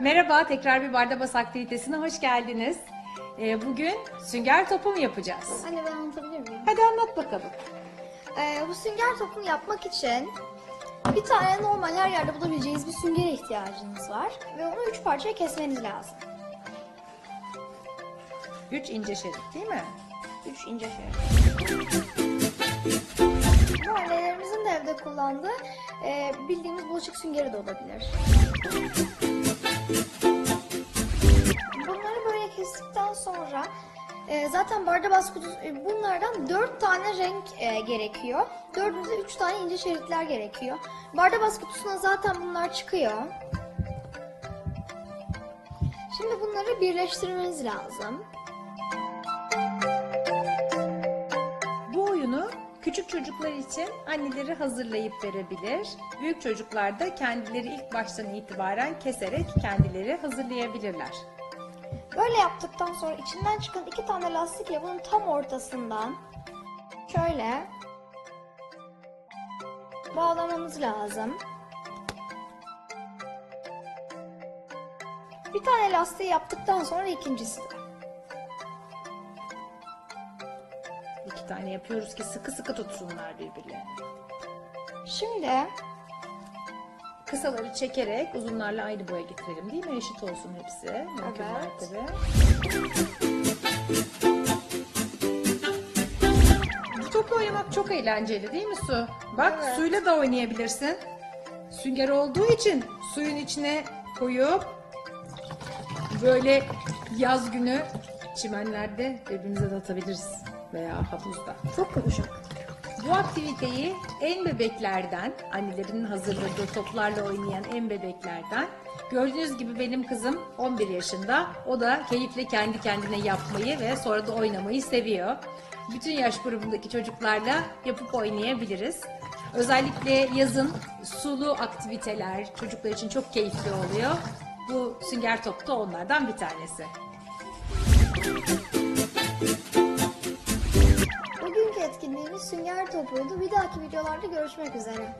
Merhaba, tekrar bir Bardabas aktivitesine hoş geldiniz. Ee, bugün sünger topu mu yapacağız? Anne ben anlatabilir miyim? Hadi anlat bakalım. Ee, bu sünger topunu yapmak için bir tane normal her yerde bulabileceğiniz bir süngere ihtiyacınız var. Ve onu üç parçaya kesmeniz lazım. Üç ince şerit değil mi? Üç ince şerit. Bu annelerimizin de evde kullandığı e, bildiğimiz bulaşık süngeri de olabilir. Bunları böyle kestikten sonra e, zaten bardabas kutusu e, bunlardan dört tane renk e, gerekiyor. Dördünde üç tane ince şeritler gerekiyor. Bardabas kutusuna zaten bunlar çıkıyor. Şimdi bunları birleştirmeniz lazım. Küçük çocuklar için anneleri hazırlayıp verebilir. Büyük çocuklar da kendileri ilk baştan itibaren keserek kendileri hazırlayabilirler. Böyle yaptıktan sonra içinden çıkan iki tane lastikle bunun tam ortasından şöyle bağlamanız lazım. Bir tane lastiği yaptıktan sonra ikincisi de. İki tane yapıyoruz ki sıkı sıkı tutsunlar birbirlerini. Şimdi Kısaları çekerek uzunlarla aynı boya getirelim değil mi? Eşit olsun hepsi. Mümkün Evet. mertebe. Bu topla oynamak çok eğlenceli değil mi Su? Bak Evet. suyla da oynayabilirsin. Sünger olduğu için suyun içine koyup böyle yaz günü çimenlerde birbirimize de atabiliriz veya havuzda. çok yumuşak. Bu aktiviteyi en bebeklerden, annelerin hazırladığı toplarla oynayan en bebeklerden. Gördüğünüz gibi benim kızım 11 yaşında. O da keyifle kendi kendine yapmayı ve sonra da oynamayı seviyor. Bütün yaş grubundaki çocuklarla yapıp oynayabiliriz. Özellikle yazın sulu aktiviteler çocuklar için çok keyifli oluyor. Bu sünger top da onlardan bir tanesi. Etkinliğimiz sünger topuydu. Bir dahaki videolarda görüşmek üzere.